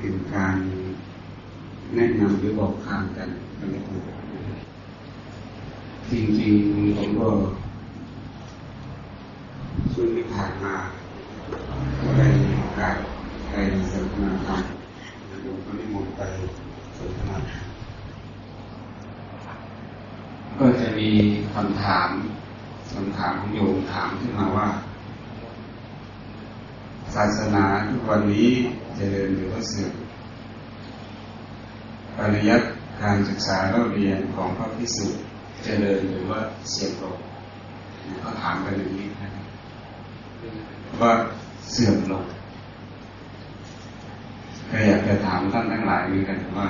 เป็นการแนะนำหรือบอกทางกันกันไม่ถูกจริงๆผมก็ช่วงที่ผ่านมาก็ได้มีโอกาสไปสนทนาธรรมโยมก็นิมนต์ไปสนทนาก็จะมีคำถามคำถามของโยมถามขึ้นมาว่า ศาสนาทุกวันนี้เจริญหรือว่าเสื่อมปริยัติการศึกษาเราเรียนของพระพิสุเจริญหรือว่าเสื่อมลงเขาถามกันอย่างนี้นะว่าเสื่อมลงก็อยากจะถามท่านทั้งหลายเหมือนกันว่า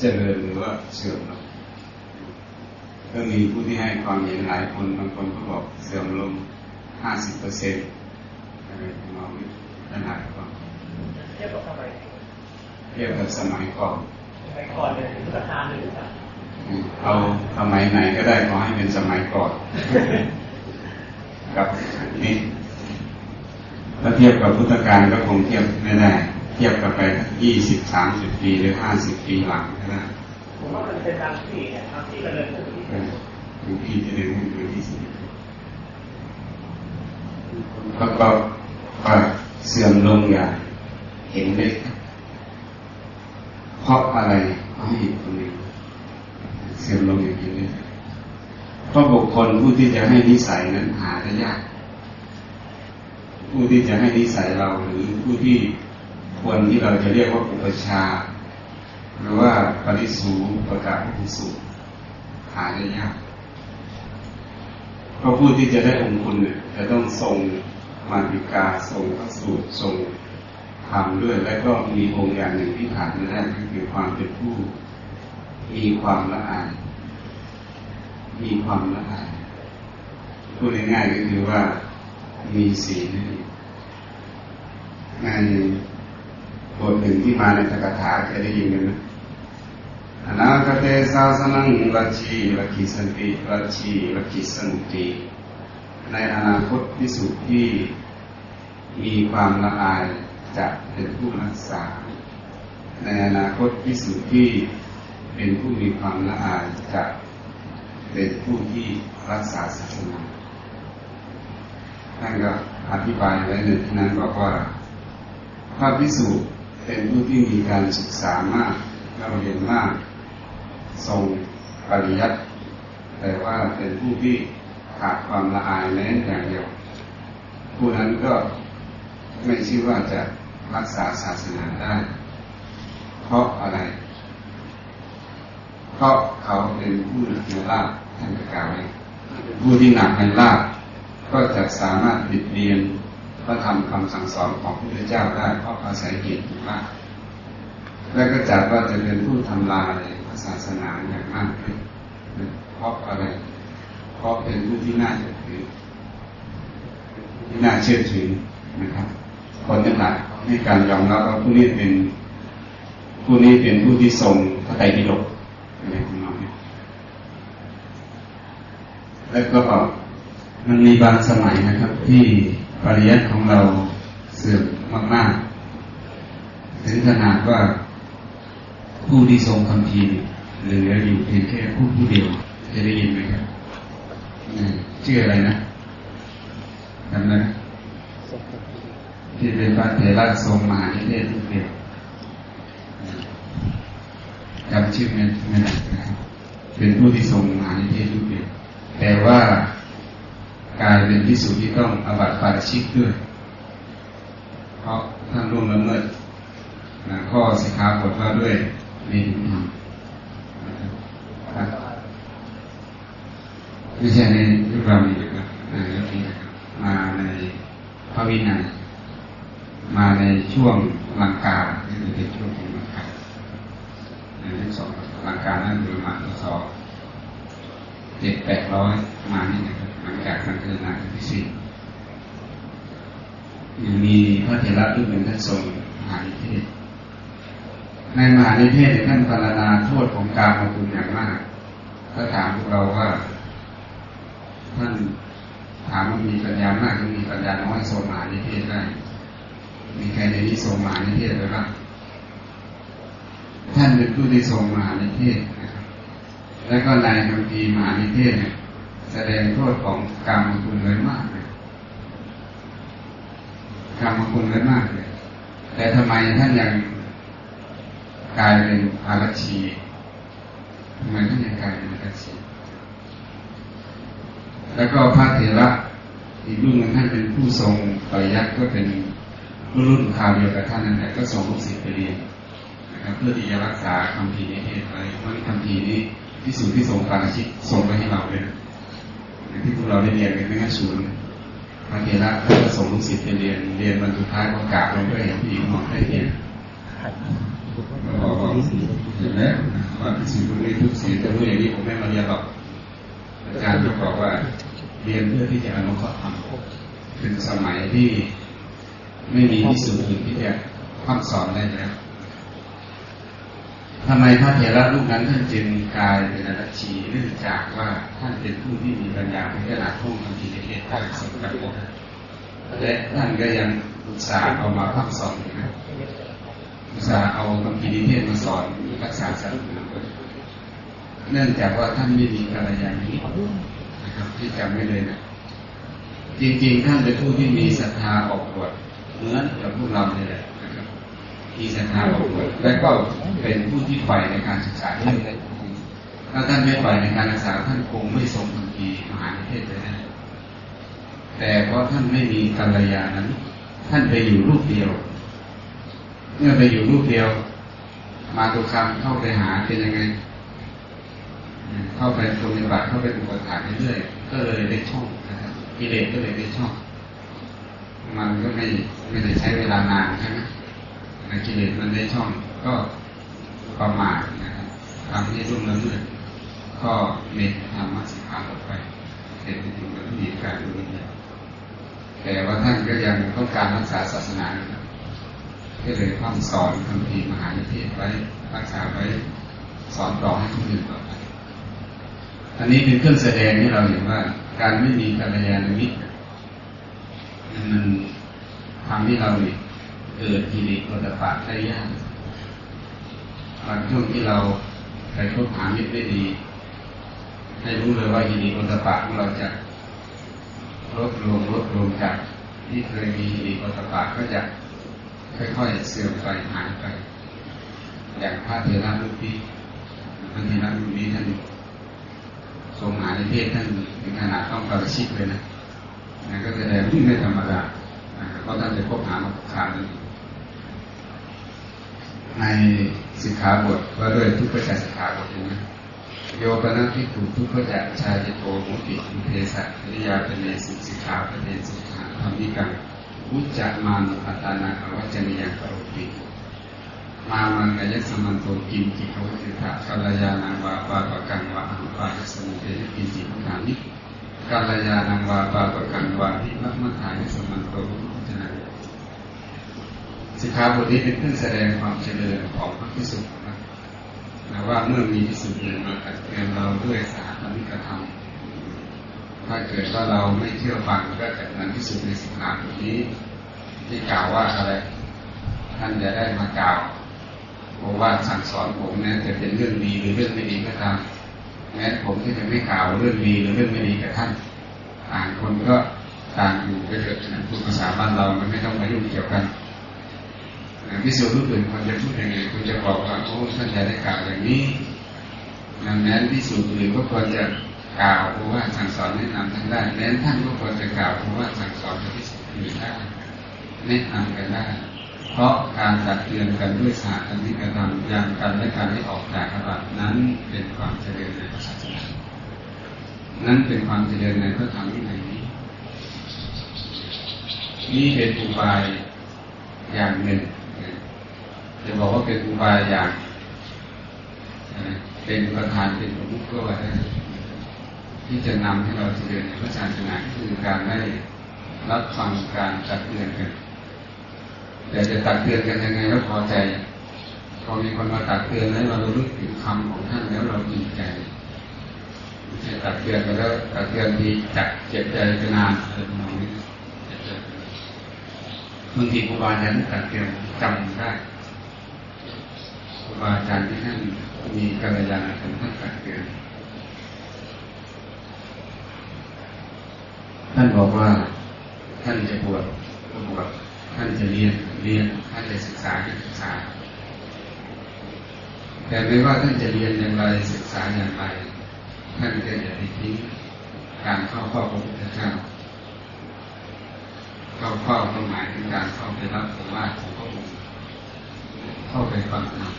เจริญหรือว่าเสื่อมลงก็มีผู้ที่ให้ความเห็นหลายคนบางคนก็บอกเสื่อมลงห้าสิบเปอร์เซ็นต์อะไรประมาณนี้ ขนาดก็เทียบกับสมัยเทียบกับสมัยก่อนสมัยก่อนเนี่ยถึงราคาหนึ่งนะเอาสมัยไหนก็ได้ขอให้เป็นสมัยก่อนกับนี่ถ้าเทียบกับพุทธกาลก็คงเทียบไม่ได้เทียบกับไปยี่สิบสามสิบปีหรือห้าสิบปีหลังก็ได้ผมว่ามันเป็นบางที่เนี่ยบางที่ก็เลยขึ้นที่ก็หรือพี่ที่หนึ่งหรือที่สี่แล้วก็ก็ เสื่อมลงอย่างเห็นได้เพราะอะไรเพราะเหตุผลนี้เสื่อมลงอย่างเห็นได้เพราะบุคคลผู้ที่จะให้นิสัยนั้นหาได้ยาก ผู้ที่จะให้นิสัยเราหรือผู้ที่ควรที่เราจะเรียกว่าอุปชา หรือว่าปริสูประกาศผู้สูหาได้ยาก เพราะผู้ที่จะได้องคุณเนี่ยจะต้องทรง มาติกาทรงพระสูตรทรงธรรมด้วย และก็มีองค์อย่างหนึ่งที่ขาดไม่ได้ก็คือความเป็นผู้ มีความละอายมีความละอายพูดง่ายๆก็คือว่ามีศีลนั่นเองในบทหนึ่งที่มาในตกถาเคยได้ยินกันไหมอนาคเตสาสนังวัชีวัคิสันติวัชีวัคิสันติ ในอนาคตที่สุดที่มีความละอายจะเป็นผู้รักษา ในอนาคตที่สุดที่เป็นผู้มีความละอายจะเป็นผู้ที่รักษาศาสนาท่านก็อธิบายไว้ในที่นั้นบอกว่าพระพิสุเป็นผู้ที่มีการศึกษามากเราเรียนมาก ทรงปริยัติแต่ว่าเป็นผู้ที่ ขาดความละอายแม้อย่างเดียวผู้นั้นก็ไม่ชื่อว่าจะรักษาศาสนาได้ เพราะอะไร เพราะเขาเป็นผู้หนักในลาบท่านกล่าวไว้ผู้ที่หนักในลาบก็จะสามารถบิดเบียนพระธรรมคำสั่งสอนของพระพุทธเจ้าได้เพราะอาศัยเหตุมาก และก็จัดว่าจะเป็นผู้ทำลายศาสนาอย่างมากเลยเพราะอะไร เพราเป็นผู้ที่น่าจะถือที่น่าเชื่อถือนะครับ คนทั้งหลายให้การยอมรับว่าผู้นี้เป็นผู้นี้เป็นผู้ที่ทรงพระไตรปิฎกอะไรของเราแล้วก็มันมีบางสมัยนะครับ ที่ปริยัติของเราเสื่อมมากๆ ถึงขนาดว่าผู้ที่ทรงคำพีเหลืออยู่เพียงแค่ผู้ผู้เดียวจะได้ยินไหม ชื่ออะไรนะจำได้ไหมที่เป็นพระเถระทรงมหานิเทศรูปเดียวจำชื่อไม่ไม่ได้เป็นผู้ที่ทรงมหานิเทศรูปเดียวแต่ว่ากลายเป็นที่สุดที่ต้องอบัติปาราชิกด้วย เพราะท่านร่วมละเมิดข้อสิกขาบทว่าด้วยนี่ ไม่ใช่ในเรานี้นะครับนี้นะครับมาในพระวินัยมาในช่วงลังกาที่เป็นช่วงของลังกาในยุคสองลังกานั่นคือมาสองเจ็ดแปดร้อยมานี่นะครับหลังจากการเกิดนาที่สี่ยังมีพระเถระที่เป็นท่านทรงมหานิเทศในมหานิเทศท่านพรรณนาโทษของการมาคุณอย่างมาก ก็ถามพวกเราว่า ท่านถามว่ามีปัญญามากหรือมีปัญญาน้อยทรงมานิเทศได้ มีใครในนี้ทรงมานิเทศไหมบ้างเป็นผู้ที่ทรงมหานิเทศนะและก็ในคำพีร์มหานิเทศเนี่ยแสดงโทษของกรรมคุณไว้มากเลยกรรมคุณไว้มากเลย แต่ทำไมท่านยังกลายเป็นอารัชีทำไมท่านยังกลายเป็นอารัชี แล้วก็พระเถระอีกรุ่นหนึ่งท่านเป็นผู้ทรงปริยัติก็เป็นรุ่นคราวเดียวกับท่านนั่นแหละก็ส่งลูกศิษย์ไปเรียนนะครับเพื่อที่จะรักษาคำพีนิเทศไว้เพราะคำพีนี้ที่สุดที่ทรงปาราชิกส่งไปให้เราเลยนะที่พวกเราได้เรียนกันในงานศูนย์พระเถระท่านก็ส่งลูกศิษย์ไปเรียนเรียนบรรทุท้ายก็กราบลงก็เห็นผู้หญิงหมอกได้เรียนก็บอกว่าเห็นแล้วว่าสิ่งพวกนี้ทุกสิ่งแต่เมื่ออย่างนี้ผมไม่มาเรียนหรอก อาจารย์ก็บอกว่าเรียนเพื่อที่จะอนุเคราะห์ธรรมถึงสมัยที่ไม่มีที่สูงอื่นที่จะคำสอนได้แล้วทำไมพระเถระรูปนั้นท่านจึงกลายเป็นอรัชชีเนื่องจากว่าท่านเป็นผู้ที่มีปัญญาในขนาดท่องคำพีในเทศได้สมกับและท่านก็ยังอุตส่าห์เอามาคำสอนนะอุตส่าห์เอาคำพีในเทศมาสอนรักษาศาสนา เนื่องจากว่าท่านไม่มีกัลยาณมิตรนะครับที่จำไม่เลยนะจริงๆท่านเป็นผู้ที่มีศรัทธาออกบวชเหมือนกับพวกเราเนี่ยแหละนะครับมีศรัทธาออกบวชและก็เป็นผู้ที่ใฝ่ในการศึกษาด้วยถ้าท่านไม่ใฝ่ในการศึกษาท่านคงไม่ทรงคัมภีมหาเทศเลยนะแต่เพราะท่านไม่มีกัลยาณนั้น ท่านไปอยู่รูปเดียว เมื่อไปอยู่รูปเดียว มาตุคำเข้าไปหาเป็นยังไง เข้าไปปฏิบัติเข้าไปอุปถากเรื่อยๆก็เลยได้ช่องนะครับกิเลสก็เลยได้ช่อง มันก็ไม่ไม่ได้ใช้เวลานานใช่ไหมกิเลสมันได้ช่องก็ประมาทนะครับทำให้รุ่งเรืองก็เมตธรรมะสิกขาออกไปเป็นถึงกับมีการดูนี่แต่ว่าท่านก็ยังต้องการรักษาศาสนาก็เลยข้ามสอนคำพีมหานิเทศไว้รักษาไว้สอนต่อให้คนอื่นต่อไป อันนี้เป็นเครื่องแสดงให้เราเห็นว่า การไม่มีกัลยาณมิตรมันทำให้เราเกิดกิเลสโอตปะได้ยากบางช่วงที่เราไปคบหามิตรได้ดี ให้รู้เลยว่ากิเลสโอตปะของเราจะลดลงลดลงจากที่เคยมีกิเลสโอตปะก็จะค่อยๆเสื่อมไปหายไป อย่างพระเทระรูปนี้พระเทระรูปนี้ท่าน ทรงหาในเทศท่านถึงขนาดต้องประชิดเลยนะนั่นก็แสดงที่ไม่ธรรมดาเพราะท่านจะพบหาขาดในสิกขาบทว่าด้วยทุกขจักษ์สิกขาบทนะโยปนัที่ถูกทุกขจักษ์ชาจิโตมุติมุเทสะวิยาเป็นในสิสิกขาเป็นในสิกขาธรรมิกังอุจจามานุปัตานาอวัจจนิยังกโรติ มามันกยัสมันโตกินจิตวัติถะกัลยาณังวาปาปะกังวาอังปาสมุเตกินจิตขานิกัลยาณังวาปาปะกังวาทิมัมัฏฐายสมันโตจนะสิกขาบทนี้เป็นเครื่องแสดงความเจริญของพระพิสุนะนะว่าเมื่อมีพิสุเดินมาตัดเตือนเราด้วยสาธมิกธรรมถ้าเกิดว่าเราไม่เชื่อฟังก็จะนั้นพิสุในสิกขาบทนี้ที่กล่าวว่าอะไรท่านจะได้มากล่าว เพราะว่าสั่งสอนผมเนี่ยจะเป็นเรื่องดีหรือเรื่องไม่ดีก็ตามแม้ผมที่จะไม่กล่าวเรื่องดีหรือเรื่องไม่ดีกับท่านต่างคนก็ต่างอยู่ไปเถิดนะพูดภาษาบ้านเรามันไม่ต้องมายุ่งเกี่ยวกันพิสูจน์รู้อื่นควรจะพูดยังไงคุณจะบอกว่าโอ้ท่านจะได้กล่าวอย่างนี้ดังนั้นพิสูจน์อื่นก็ควรจะกล่าวเพราะว่าสั่งสอนแนะนำท่านได้แม้ท่านก็ควรจะกล่าวเพราะว่าสั่งสอนพิสูจน์อื่นได้แนะนำกันได้ เพราะการตักเตือนกันด้วยสาธรรมิกธรรมยังกันและการให้ออกจากอบัตนั้นเป็นความเจริญในศาสนานั้นเป็นความเจริญในพระธรรมวินัยนี้นี่เป็นอุบายอย่างหนึ่งจะบอกว่าเป็นอุบายอย่างเป็นประธานเป็นประมุขก็ว่าได้ที่จะนำให้เราเจริญในพระศาสนาคือการได้รับฟังการตักเตือนกัน แต่จะตักเตือนกันยังไงแล้วพอใจพอมีคนมาตักเตือนแล้วเรารู้ถึงคำของท่านแล้วเราดีใจจะตักเตือนไปแล้วตักเตือนทีจักเจ็บใจไปนานอะไรประมาณนี้บางทีครูบาอาจารย์ตักเตือนจำได้ครูบาอาจารย์ที่ให้กัลยาณธรรมท่านตักเตือนท่านบอกว่าท่านจะบวชก็บวชท่าน จะเรียนเรียนท่านจะศึกษาก็ศึกษา แต่ไม่ว่าท่านจะเรียนอย่างไรศึกษาอย่างไรท่านก็อย่าไปทิ้งการเข้าเฝ้าพระพุทธเจ้าเข้าเฝ้าก็หมายถึงการเข้าไปรับผมว่าของพระองค์เข้าไปฟังธรรม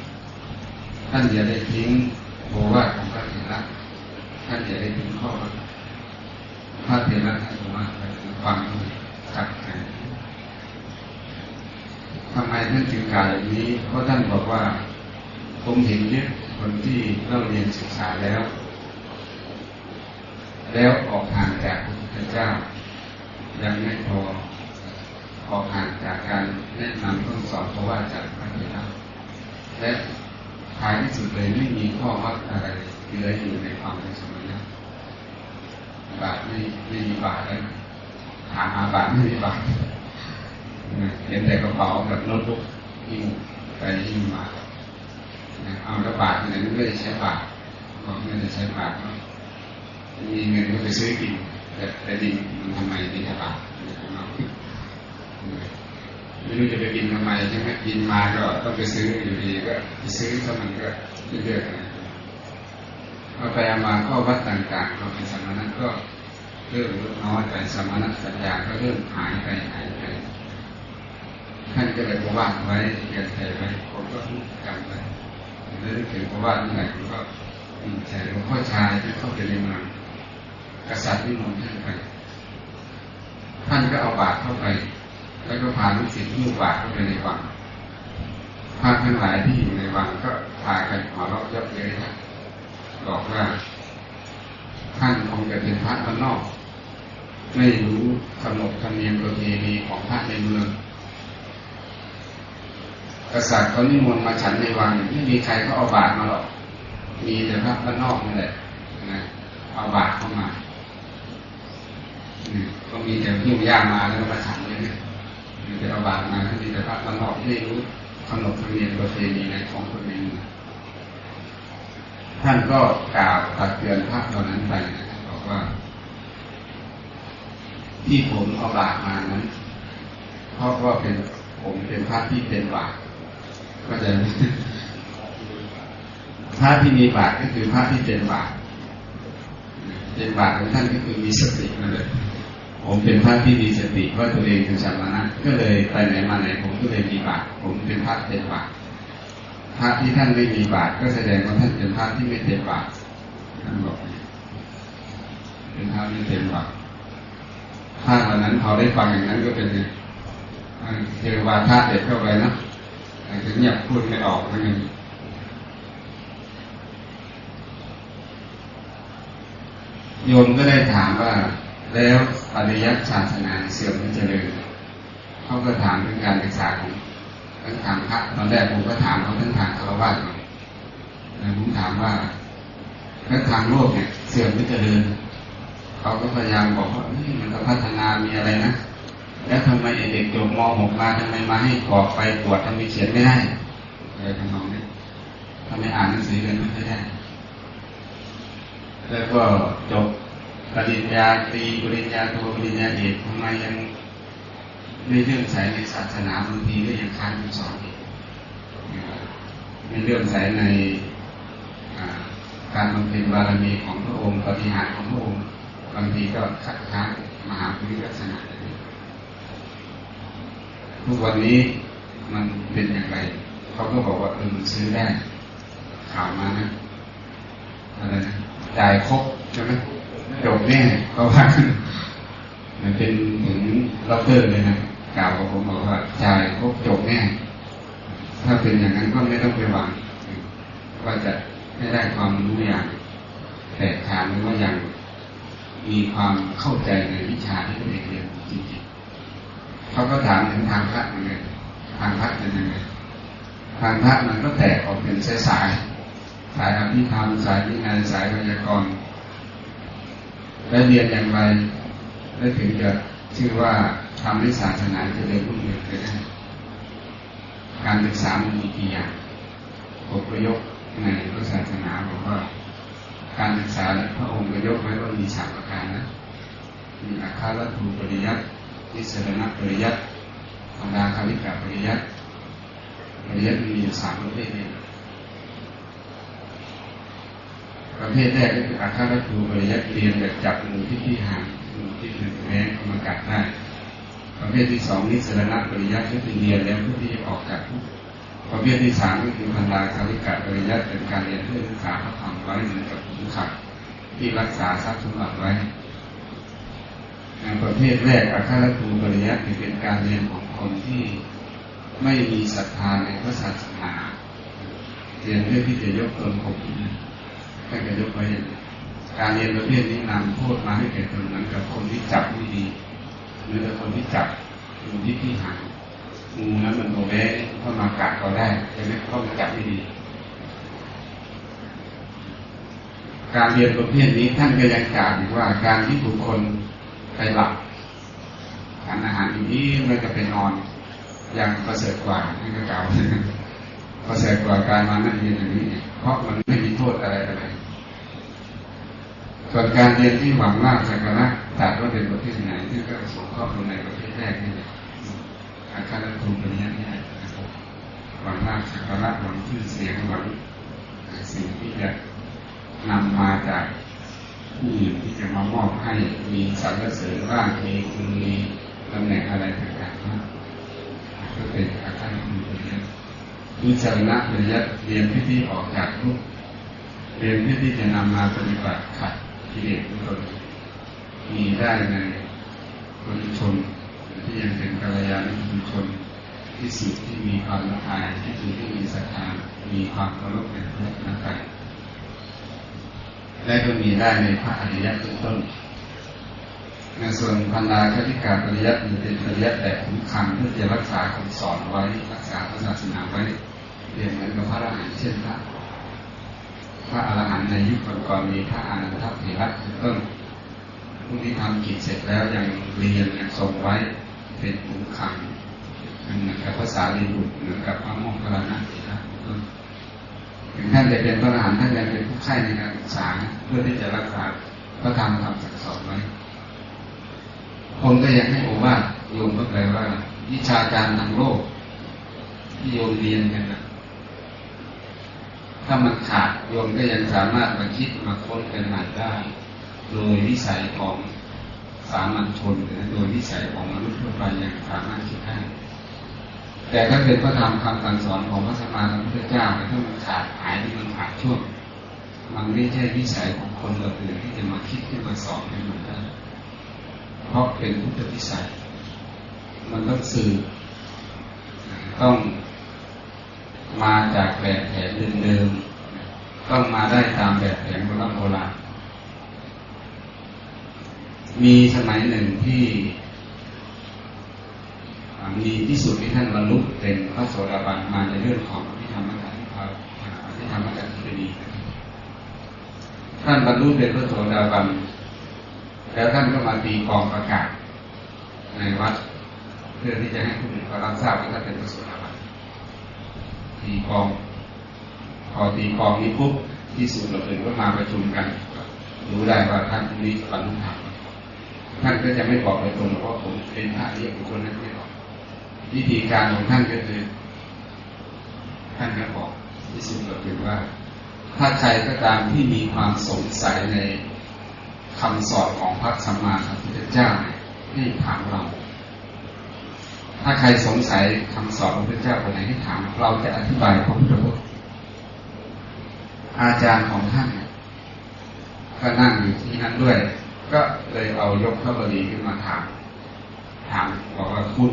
ท่านอย่าได้ทิ้งโอวาทของพระเถระท่านอย่าได้ทิ้งข้อพระเถระท่านบอกว่าไปฟังด้วยจับกัน ทำไมท่านจึงกล่าวอย่างนี้ เพราะท่านบอกว่า ผมเห็นเนี่ยคนที่เล่าเรียนศึกษาแล้ว แล้วออกห่างจากพระพุทธเจ้า ยังไม่พอออกห่างจากการแนะนำต้นสอนเพราะว่าจากพระเจ้าและท้ายที่สุดเลยไม่มีข้อวัดอะไรเหลืออยู่ในความเป็นสมณะบาทไม่ไม่มีบาทแล้วถามหาบาทไม่มีบาท เห็นแต่กระเป๋ากับโน้ตบุ๊กหิ้วไปหิ้วมาเอาแล้วบาทไหนไม่ได้ใช้บาทบอกไม่ได้ใช้บาทมีเงินก็ไปซื้อกินแต่แต่ดินมันทำไมไม่ใช่บาทไม่รู้จะไปบินทำไมใช่ไหมบินมาก็ต้องไปซื้ออยู่ดีก็ไปซื้อถ้ามันก็เรื่อยๆเอาไปเอามาข้อวัดต่างๆเราเป็นสมณะก็เริ่มลดน้อยไปสมณะสัญญาก็เริ่มหายไปหายไป ท่านก็เลยบอกว่าไว้เขียนใส่ไว้ผมก็จำไว้แล้วถึงเพระว่าเมื่ไหร่ผมก็ใส่หลวงพ่อชายที่เข้าไปในเมืองกษัตริย์นิมนต์ท่านไปท่านก็เอาบาตรเข้าไป แล้วก็พาลูกศิษย์ลูกบาตรเข้าไปในวังพระทั้งหลายที่อยู่ในวังก็พากันหัวเราะเยาะเย้ยท่านบอกว่าท่านคงจะเป็นพระบ้านนอก ไม่รู้ขนบธรรมเนียมประเพณีของพระในเมือง กษัตริย์เขานิมนต์มาฉันในวังไม่มีใครเขาเอาบาตรมาหรอก มีแต่พระบ้านนอกนั่นแหละนะเอาบาตรเข้ามาก็มีแต่หิ้วย่างมาแล้วก็มาฉันเลยนี่ยมีแต่เอาบาตรมามีแต่พระบ้านนอกไม่รู้ขนบธรรมเนียมประเพณีในของคนในเมืองท่านก็กล่าวตักเตือนพระเหล่านั้นไปนะครับบอกว่า ที่ผมเอาบาตรมานั้นเพราะว่าเป็นผมเป็นพระที่เป็นบาตร ก็จะพระที่มีบาตรก็คือพระที่เป็นบาตรเป็นบาตรของท่านก็คือมีสตินั่นแหละผมเป็นพระที่มีสติว่าตัวเองเป็นสามณะก็เลยไปไหนมาไหนผมก็เลยมีบาตรผมเป็นพระเป็นบาตรพระที่ท่านไม่มีบาตรก็แสดงว่าท่านเป็นพระที่ไม่เต็มบาตรท่านบอกเป็นพระไม่เต็มบาตรถ้าวันนั้นเขาได้ฟังอย่างนั้นก็เป็นเจอวาทะเด็ดเข้าไปนะ ถึงอยากพูดไม่ออกนั่นโยมก็ได้ถามว่า แล้วอริยศาสนาเสื่อมหรือเจริญเขาก็ถามเรื่องการศึกษาของท่านถามพระตอนแรกผมก็ถามเขาท่านถามคารวะก่อนผมถามว่าแล้วทางโลกเนี่ย เสื่อมหรือเจริญเขาก็พยายามบอกว่านี่มันก็พัฒนามีอะไรนะ แล้วทำไมเด็กจบม .6 มาทำไมมาให้กรอกไปตรวจทำไมเขียนไม่ได้อะไรทำนองนี้ทำไมอ่านหนังสือกันไม่ได้แล้วก็จบปริญญาตรีปริญญาโทปริญญาเอกทำไมยังไม่เลื่อมใสในศาสนาบางทีก็ยังค้านสอนอีกไม่เลื่อมใสในการบำเพ็ญบารมีของพระองค์ปฏิหารของพระองค์บางทีก็คัดค้านมหาภูริลักษณะ ทุกวันนี้มันเป็นอย่างไร เขาก็บอกว่าเออซื้อได้ข่าวมานะอะไรนะจ่ายครบใช่ไหมจบแน่เขาว่ามันเป็นเหมือนล็อเตอร์เลยนะกล่าวกับผมบอกว่าจ่ายครบจบแน่ถ้าเป็นอย่างนั้นก็ไม่ต้องไปหวังว่าจะไม่ได้ความรู้อย่างแตกฉานหรือว่าอย่างมีความเข้าใจในวิชาที่ตัวเองเรียนจริง เขาก็ถามถึงทางพระเหมือนกันทางพระเป็นยังไงทางพระมันก็แตกออกเป็นสายสายสายอภิธรรมสายวินัยสายวิญญากรและเรียนอย่างไรและถึงจะชื่อว่าทำให้ศาสนาจะเริญรุ่งเรืองไปได้การศึกษามันมีกี่อย่างผมก็ยกในพระศาสนาบอกว่า การศึกษาพระองค์ก็ยกไว้ว่ามีสามประการนะมีอาคาลทูปริยัติ นิสรณปริยัติธรรมดาคาวิกาปริยัติปริยัติมีอยู่สามประเภทเนี่ยประเภทแรกก็คืออาคาลทูปริยัติเรียนแบบจับมือที่ที่ห่างมือที่ถึงแม้กรรมกัดได้ประเภทที่สองนิสรณปริยัติก็คือเรียนแล้วเพื่อที่จะออกจากทุกประเภทที่สามก็คือพันดาคาวิกาปริยัติเป็นการเรียนเพื่อรักษาพระธรรมไว้เหมือนกับขุนขัดที่รักษาทรัพย์สมบัติไว้ ประเภทแรกอาคาลทูปริยัติเป็นการเรียนของคนที่ไม่มีศรัทธาในพระศาสนาเรียนเพื่อที่จะยกตนข่มให้จะยกไว้การเรียนประเภทนี้นำโทษมาให้แก่ตนเหมือนกับคนที่จับไม่ดีเหมือกับคนที่จับงูที่ที่หางงูนั้นมันโมแวะเข้ามากัดเราได้ใช่ไหมเข้ามาจับไม่ดี การเรียนประเภทนี้ท่านก็ยังกล่าวอีกว่าการที่บุคคล ไปหลับทานอาหารอีนี้มันจะไปนอน ยังประเสริฐกว่าท่ก็กล่าวประเสริฐกว่าการมานั่งเรียนอย่างนี้ เพราะมันไม่มีโทษอะไรอะไรส่วนการเรียนที่หวังมากสักการะตัดว่าเป็นประเภทไหนที่ก็สงเคราะห์ลงในประเภทแรกนี่แหละอาคารทูปริยัตินี่หวังมากสักการะหวังชื่อเสียงหวังสิ่งที่จะนำมาจาก ผู้อื่ที่จะมามอบให้มีสรรเสริญบ้างมีคุณมีตำแหน่งอะไรต่างๆนะก็เป็นอาคารทูปริยัติวิจารณะปริยัติเรียนที่ที่ออกจากทุกเรียนที่ที่จะนำมาปฏิบัติขัดกิเลสทุกตนมีได้ในคนชนที่ยังเป็นกัลยาณมิตรชนที่สุดที่มีความละอายที่สุดที่มีศรัทธามีความเคารพในพระนักการ และก็มีได้ในพระอริยะต้นต้นในส่วนพันดาคติกาปริยัติเป็นปริยัติแต่ขุนคังเพื่อจะรักษาคำสอนไว้รักษาพระศาสนาไว้เรียนเหมือนกับพระอรหันต์เช่นพระพระอรหันต์ในยุคก่อนๆมีพระอนันทเถระเป็นต้นผู้ที่ทำกิจเสร็จแล้วยังเรียนยังทรงไว้เป็นขุนคังเหมือนกับภาษาลีบุตรเหมือนกับพระโมคคัลลานะเถระเป็นต้น ถึงท่านจะเป็นพระอรหันต์ท่านยังเป็นผู้ใช้ในการศึกษาเพื่อที่จะรักษาพระธรรมคำสั่งสอนไว้ผมก็อยากให้โอวาทโยมเข้าใจว่า วิชาการทางโลก ที่โยมเรียนกันนะถ้ามันขาดโยมก็ยังสามารถมาคิดมาค้นกันใหม่ได้ โดยวิสัยของสามัญชนหรือโดยวิสัยของมนุษย์ทั่วไปยังสามารถคิดได้ แต่ถ้าเป็นพระธรรมคำสั่งสอนของพระสัมมาสัมพุทธเจ้าถ้ามันขาดหายที่มันขาดช่วงมันไม่ใช่วิสัยของคนเราอื่นที่จะมาคิดขึ้นมาสอนให้มันได้เพราะเป็นพุทธวิสัย มันต้องสื่อต้องมาจากแบบแผนเดิมๆต้องมาได้ตามแบบแผนโบราณโบราณมีสมัยหนึ่งที่ มีที่สุดที่ท่านบรรลุเป็นพระโสดาบันมาในเรื่องของที่ธรรมกายภาที่ธรรมกายที่ดีท่านบรรลุเป็นพระโสดาบันแล้วท่านก็มาตีกองประกาศในวัดเพื่อที่จะให้ผู้อื่นเขารับทราบว่าท่านเป็นพระโสดาบันตีกองพอตีกองนี้ปุ๊บที่สุดเราเองก็มาประชุมกัน รู้ได้ว่าท่านนี้บรรลุธรรมท่านก็จะไม่บอกไปตรงเพราะผมเป็นพระเรียกบุคคลนั้นไม่บอก วิธีการของท่านก็คือ ท่านก็บอกที่สุดเราเอว่า ถ้าใครก็ตามที่มีความสงสัยในคำสอนของพระสัมมาสัมพุทธเจ้าเนี่ยให้ถามเรา ถ้าใครสงสัยคำสอนของพระเจ้าคนไหนให้ถาม เราจะอธิบายพระพุทธพจน์อาจารย์ของท่านก็นั่งอยู่ที่นั้นด้วย ก็เลยเอายกพระบดีขึ้นมาถาม ถามบอกว่าคุณ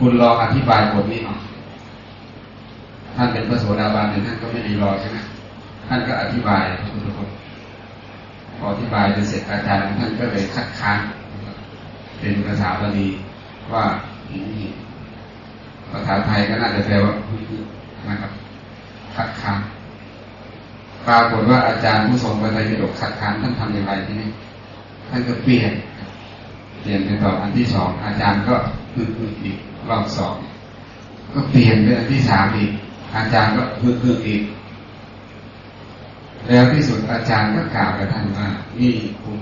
คุณรออธิบายบทนี้หน่อยท่านเป็นพระโสดาบันเนี่ยท่านก็ไม่ได้รอใช่ไหมท่านก็อธิบายพระพุทธพจน์พออธิบายจนเสร็จอาจารย์ท่านก็เลยคัดค้านเป็นภาษาบาลีว่านี่ภาษาไทยก็น่าจะแปลว่านะครับคัดค้านปรากฏว่าอาจารย์ผู้ทรงพระไตรปิฎกคัดค้านท่านทำอย่างไรที่นี่ท่านก็เปลี่ยนเปลี่ยนเป็นต่ออันที่สองอาจารย์ก็ฮึกฮึกอีก รอบสองก็เปลี่ยนเป็นอันที่สามอีก อาจารย์ก็ฮึกฮึกอีก แล้วที่สุดอาจารย์ก็กล่าวกับท่านว่านี่คุณ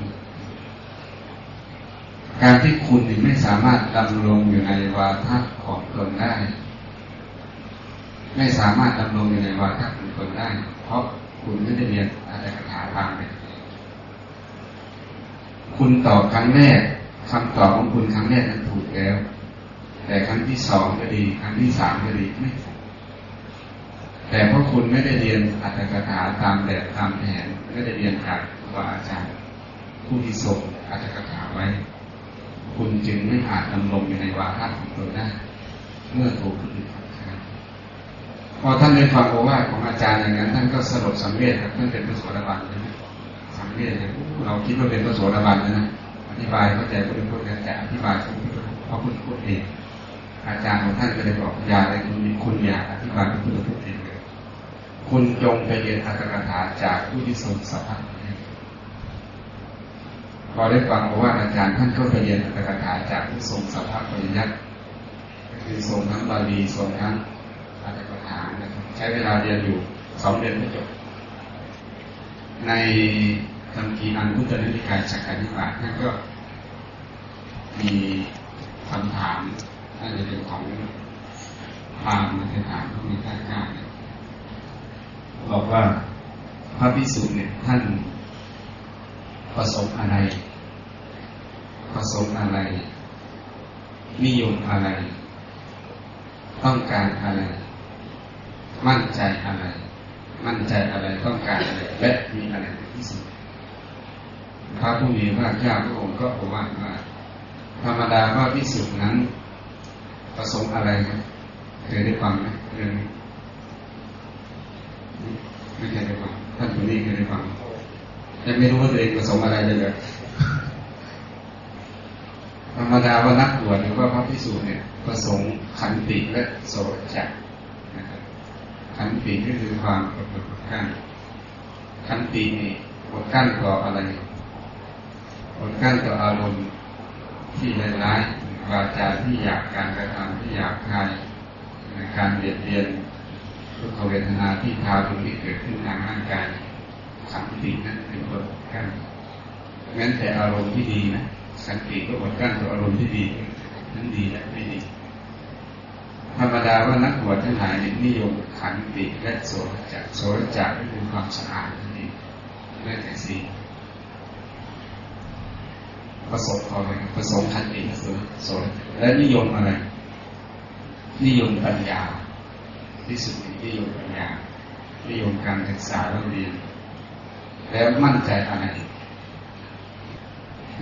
การที่คุณไม่สามารถดำรงอยู่ในวาทะของตนได้ ไม่สามารถดำรงอยู่ในวาทะของตนได้ เพราะคุณไม่ได้เรียนอาจารย์คาถาตามเลยคุณตอบครั้งแรกคำตอบของคุณครั้งแรกนั้นถูกแล้ว แต่ครั้งที่สองก็ดี ครั้งที่สามก็ดีไม่ถูกแต่เพราะคุณไม่ได้เรียนอัตถกถาตามแบบตามแผนไม่ได้เรียนจากครูบาอาจารย์ ผู้ที่ทรงอัตถกถาไว้ คุณจึงไม่อาจดำรงอยู่ในวาระของตนได้เมื่อถูกคนอื่นขัดขานพอท่านได้ฟังโอวาทของอาจารย์อย่างนั้นท่านก็สลดสังเวชครับท่านเป็นพระโสดาบันใช่ไหมสังเวชเลยเราคิดว่าเป็นพระโสดาบันนะอธิบายเข้าใจพระพุทธเจ้าอธิบายพระพุทธพระพุทธพูดเอง อาจารย์ของท่านก็เลยบอกอย่าเลยคุณคุณอย่าอธิบายพระพุทธพูดเองเลยคุณจงไปเรียนอัตถกถาจากผู้ที่ทรงสัพพะพอได้ฟังว่าอาจารย์ท่านก็ไปเรียนอัตถกถาจากผู้ทรงสัพพะปริยัติคือทรงทั้งบาลีทรงทั้งอัตถกถานะครับใช้เวลาเรียนอยู่สองเดือนไม่จบ ในคำพีอันพุทธนิกายสักรนิบาตท่านก็มีคำถาม น่าจะเป็นของพราหมณ์มาถามพระมีท่ากล้าเนี่ยบอกว่าพระพิสุเนี่ยท่านประสงค์อะไร ประสงค์อะไร นิยมอะไร ต้องการอะไร มั่นใจอะไร มั่นใจอะไรต้องการอะไร และมีอะไรที่สุดพระผู้มีพระเจ้าพระองค์ก็บอกว่าว่าธรรมดาว่าพิสุนั้น ประสงค์อะไรครับเคยได้ฟังไหมเรื่องนี้ไม่เคยได้ฟังท่านผู้นี้เคยได้ฟังยังไม่รู้ว่าตัวเองประสงค์อะไรเลยเลยธรรมดาว่านักบวชหรือว่าพระพิสุเนี่ย ประสงค์ขันติและโสจักนะครับขันติก็คือความอดทนอดกั้นขันตินี่อดกั้นต่ออะไรอดกั้นต่ออารมณ์ที่ร้าย วาจาที่อยากการกระทำที่อยากทายการเบียดเบียนทุกขเวทนาที่ทารุณที่เกิดขึ้นทางร่างกายสันตินั้นเป็นอดกั้นงั้นแต่อารมณ์ที่ดีนะสันติก็อดกั้นต่ออารมณ์ที่ดีนั้นดีและไม่ดีธรรมดาว่านักบวชทั้งหลายนิยมขันติและโสจักโสจักคือความสะอาดนั่นเองและแต่สี ประสบเขาเลยประสงค์ขันติและโสรโสรและนิยมอะไร นิยมปัญญา ที่สุดนิยมปัญญา นิยมการศึกษาเรียน แล้วมั่นใจอะไร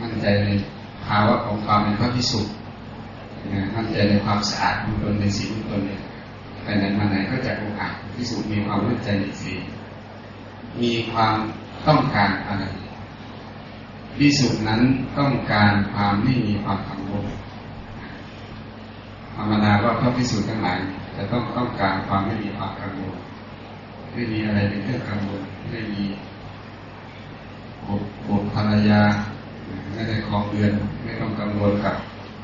มั่นใจในภาวะของความเป็นพระพิสุทธิ์มั่นใจในความสะอาดของตนในสีของตนเนี่ยไปไหนมาไหนก็จะโอกาสพิสูจน์มีความมั่นใจในสีมีความต้องการอะไร พิสูจน์นั้นต้องการความไม่มีความกังวลธรรมดาว่าพระพิสูจน์ทั้งหลายจะต้องต้องการความไม่มีความกังวลไม่มีอะไรเป็นเครื่องกังวลไม่มีบุตรภรรยาไม่ได้คลองเดือน ไม่ต้องกังวลกับ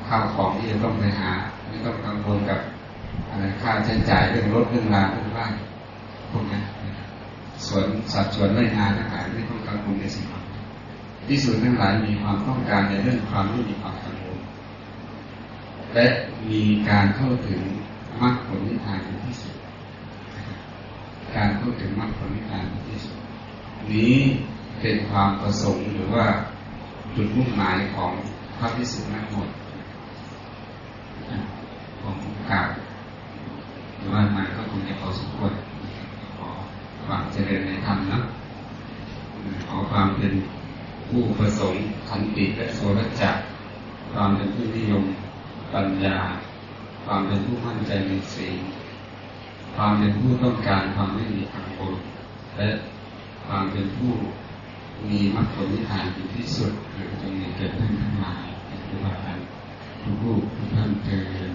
ข้าวของที่จะต้องไปหา ไม่ต้องกังวลกับอะไรค่าใช้จ่ายเรื่องรถเรื่องราเรื่องบ้านพวกนั้ส่วนสัดส่วนไม่งาทั้งหลายไม่ต้องกังวลในสิ่งนั้น ที่สุดทั้งหลายมีความต้องการในเรื่องความไม่มีความกังวลและมีการเข้าถึงมรรคผลนิพพานที่สุด การเข้าถึงมรรคผลนิพพานที่สุด นี้เป็นความประสงค์หรือว่าจุดมุ่งหมายของพระพิสุนักหมดของกาบหรือว่ามันก็คงจะพอสมควรขอความเจริญในธรรมนะขอความเป็น ผู้ประสงค์ขันติและโสรจักความเป็นผู้นิยม ปัญญา ความเป็นผู้มั่นใจในสิ่งความเป็นผู้ต้องการความไม่มีกังวลและความเป็นผู้มีมรรคผลนิพพานเป็นที่สุดหรือจงมีเกิดขึ้นทั้งหลายในทุกวันทุกรูปทุกท่านเถิด